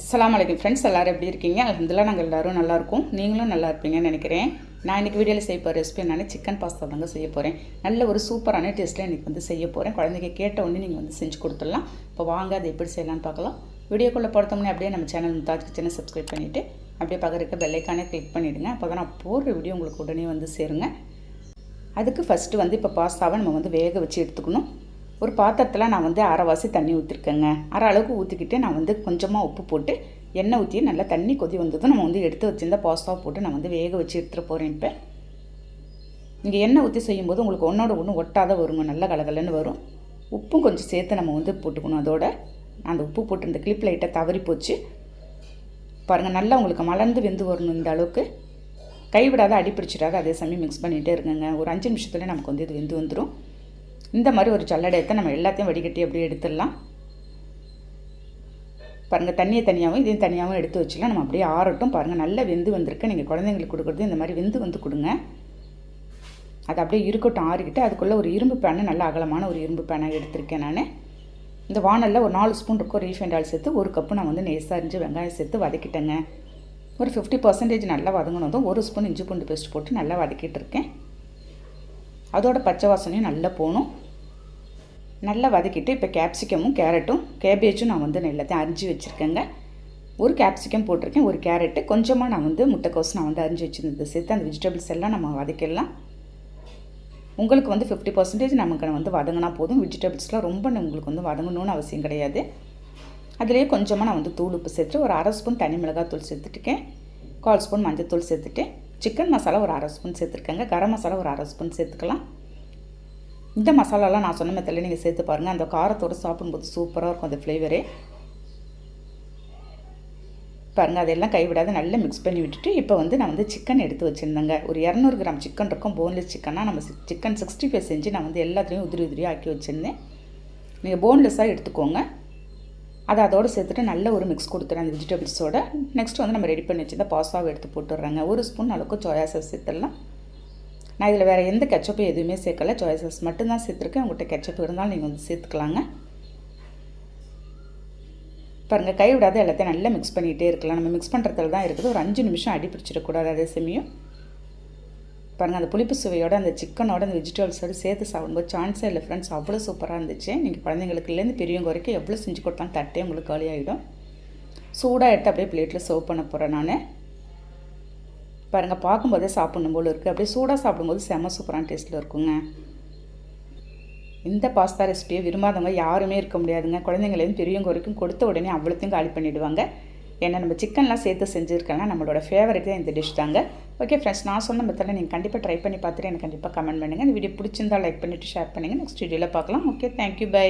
அஸ்லாம் வலைக்கம் ஃப்ரெண்ட்ஸ் எல்லோரும் எப்படி இருக்கீங்க? அலமதுல்லா நாங்கள் எல்லோரும் நல்லாயிருக்கும் நீங்களும் நல்லா இருப்பீங்கன்னு நினைக்கிறேன். நான் இன்றைக்கி வீடியோவில் செய்ய போகிற ரெசிபி நான் சிக்கன் பாஸ்தா தாங்க செய்ய போகிறேன் நல்ல ஒரு சூப்பரான டேஸ்ட்டில் இன்றைக்கி வந்து செய்ய போகிறேன் குழந்தைங்க கேட்ட உடனே நீங்கள் வந்து செஞ்சு கொடுத்துடலாம். இப்போ வாங்க அதை எப்படி செய்யலாம்னு பார்க்கலாம். வீடியோக்குள்ளே பொறுத்தோம்னே அப்படியே நம்ம சேனல் முத்தாஜ் கிச்சனை சப்ஸ்கிரைப் பண்ணிவிட்டு அப்படியே பக்கத்துக்கு பெல்லைக்கானே கிளிக் பண்ணிவிடுங்க அப்போ தான் நான் போடுற வீடியோ உங்களுக்கு உடனே வந்து சேருங்க. அதுக்கு ஃபஸ்ட்டு வந்து இப்போ பாஸ்தாவை நம்ம வந்து வேக வச்சு எடுத்துக்கணும். ஒரு பாத்திரத்தில் நான் வந்து அரைவாசி தண்ணி ஊற்றிருக்கேங்க அரை அளவுக்கு ஊற்றிக்கிட்டு நான் வந்து கொஞ்சமாக உப்பு போட்டு எண்ணெய் ஊற்றி நல்லா தண்ணி கொதி வந்ததும் நம்ம வந்து எடுத்து வச்சுருந்த பாஸ்தாவை போட்டு நான் வந்து வேக வச்சு எடுத்துகிட்டு போகிறேன் இப்போ. இங்கே எண்ணெய் ஊற்றி செய்யும்போது உங்களுக்கு ஒன்றோட ஒன்று ஒட்டாத வருங்க நல்ல கலகலன்னு வரும். உப்பும் கொஞ்சம் சேர்த்து நம்ம வந்து போட்டுக்கணும். அதோட அந்த உப்பு போட்டு இந்த கிளிப் லைட்டாக தவறி போச்சு. பாருங்கள் நல்லா உங்களுக்கு மலர்ந்து வெந்து வரணும் இந்த அளவுக்கு. கைவிடாத அடிப்பிடிச்சிடாத அதே சமயம் மிக்ஸ் பண்ணிகிட்டே இருங்கங்க. ஒரு அஞ்சு நிமிஷத்துலேயே நமக்கு வந்து இது வெந்து வந்துடும் இந்த மாதிரி ஒரு சல்லடை எடுத்து நம்ம எல்லாத்தையும் வடிகட்டி அப்படியே எடுத்துடலாம். பாருங்கள் தண்ணியை தனியாகவும் இதையும் தனியாகவும் எடுத்து வச்சுக்கலாம். நம்ம அப்படியே ஆறட்டும். பாருங்கள் நல்லா வெந்து வந்திருக்கு. நீங்கள் குழந்தைங்களுக்கு கொடுக்குறது இந்த மாதிரி வெந்து வந்து கொடுங்க. அது அப்படியே இருக்கட்டும் ஆறிக்கிட்டு அதுக்குள்ளே ஒரு இரும்பு பேனை நல்ல அகலமான ஒரு இரும்பு பேனை எடுத்திருக்கேன் நான். இந்த வானலில் ஒரு நாலு ஸ்பூன் இருக்கும் ரீஃபைண்ட் ஆயில் சேர்த்து ஒரு கப்பு நான் வந்து நெய்ஸாக அரிஞ்சு வெங்காயம் சேர்த்து வதக்கிட்டேங்க. ஒரு ஃபிஃப்டி பர்சன்டேஜ் நல்லா வதங்கினதும் ஒரு ஸ்பூன் இஞ்சி பூண்டு பேஸ்ட் போட்டு நல்லா வதக்கிட்டு இருக்கேன். அதோட பச்சை வாசனையும் நல்லா போகணும். நல்லா வதக்கிட்டு இப்போ கேப்சிகமும் கேரட்டும் கேபேஜும் நான் வந்து எல்லாத்தையும் அரிஞ்சு வச்சுருக்கேங்க. ஒரு கேப்சிகம் போட்டிருக்கேன் ஒரு கேரட்டு கொஞ்சமாக நான் வந்து முட்டைக்கோஸ் நான் வந்து அரிஞ்சு வச்சுருந்தது சேர்த்து அந்த வெஜிடபிள்ஸ் எல்லாம் நம்ம வதக்கிடலாம். உங்களுக்கு வந்து ஃபிஃப்டி பர்சன்டேஜ் நமக்கு வந்து வதங்கினா போதும். வெஜிடபிள்ஸ்லாம் ரொம்ப உங்களுக்கு வந்து வதங்கணும்னு அவசியம் கிடையாது. அதிலேயே கொஞ்சமாக நான் வந்து தூள் உப்பு சேர்த்து ஒரு அரை ஸ்பூன் தனி மிளகாய் தூள் சேர்த்துட்டுக்கேன். கால் ஸ்பூன் மஞ்சள் தூள் சேர்த்துட்டு சிக்கன் மசாலா ஒரு அரை ஸ்பூன் சேர்த்துருக்கேங்க. கரம் மசாலா ஒரு அரை ஸ்பூன் சேர்த்துக்கலாம். இந்த மசாலாலாம் நான் சொன்ன மெத்தடில் நீங்கள் சேர்த்து பாருங்கள் அந்த காரத்தோடு சாப்பிடும்போது சூப்பராக இருக்கும் அந்த ஃப்ளேவரே பாருங்கள் அதெல்லாம் கைவிடாத நல்லா மிக்ஸ் பண்ணி விட்டுட்டு இப்போ வந்து நான் வந்து சிக்கன் எடுத்து வச்சுருந்தேங்க. ஒரு இரநூறு கிராம் சிக்கன் இருக்கும் போன்லெஸ் சிக்கனாக நம்ம சிக்கன் சிக்ஸ்டி ஃபைவ் செஞ்சு நான் வந்து எல்லாத்துலேயும் உதிரி உதிரியாக ஆக்கி வச்சுருந்தேன். நீங்கள் போன்லெஸ்ஸாக எடுத்துக்கோங்க. அதை அதோடு சேர்த்துட்டு நல்ல ஒரு மிக்ஸ் கொடுத்துறேன் அந்த வெஜிடபிள்ஸோட நெக்ஸ்ட் வந்து நம்ம ரெடி பண்ணி வச்சுருந்தா பாஸ்தாவை எடுத்து போட்டுடுறாங்க. ஒரு ஸ்பூன் அளவுக்கு சோயா சாஸ் சேர்த்துடலாம். நான் இதில் வேறு எந்த கெச்சப்பும் எதுவுமே சேர்க்கலை. சாய்ஸஸ் மட்டும்தான் சேர்த்துருக்கேன். உங்கள்கிட்ட கெச்சப் இருந்தாலும் நீங்கள் வந்து சேர்த்துக்கலாங்க. பாருங்கள் கை விடாத எல்லாத்தையும் நல்லா மிக்ஸ் பண்ணிகிட்டே இருக்கலாம். நம்ம மிக்ஸ் பண்ணுறதுல தான் இருக்குது. ஒரு அஞ்சு நிமிஷம் அடி பிடிச்சிடக்கூடாது அதே சமயம். பாருங்கள் அந்த புளிப்பு சுவையோட அந்த சிக்கனோட அந்த வெஜிடபிள்ஸோடு சேர்த்து சாப்பிடும்போது சான்ஸே இல்லை ஃப்ரெண்ட்ஸ் அவ்வளோ சூப்பராக இருந்துச்சு. நீங்கள் குழந்தைங்களுக்குலேருந்து பெரியவங்க வரைக்கும் எவ்வளோ செஞ்சு கொடுத்தாலும் தட்டே உங்களுக்கு காலியாகிடும் சூடாக எடுத்து அப்படியே பிளேட்டில் சர்வ் பண்ண போகிறேன் நான். பாருங்கள் பார்க்கும்போதே சாப்பிடணும் போல் இருக்குது அப்படியே சூடாக சாப்பிடும்போது செம்ம சூப்பரான டேஸ்ட்டில் இருக்குங்க. இந்த பாஸ்தா ரெசிபியை விரும்பாதவங்க யாருமே இருக்க முடியாதுங்க. குழந்தைங்களையும் பெரியவங்க வரைக்கும் கொடுத்த உடனே அவ்வளோத்தையும் காலி பண்ணிவிடுவாங்க ஏன்னா நம்ம சிக்கன்லாம் சேர்த்து செஞ்சுருக்கலாம் நம்மளோட ஃபேவரட் தான் இந்த டிஷ் தாங்க. ஓகே ஃப்ரெண்ட்ஸ் நான் சொன்ன மெத்தடில் நீங்கள் கண்டிப்பாக ட்ரை பண்ணி பார்த்துட்டு எனக்கு கண்டிப்பாக கமெண்ட் பண்ணுங்கள் இந்த வீடியோ பிடிச்சிருந்தா லைக் பண்ணிவிட்டு ஷேர் பண்ணுங்கள் நெக்ஸ்ட் வீடியோவில் பார்க்கலாம். Okay thank you bye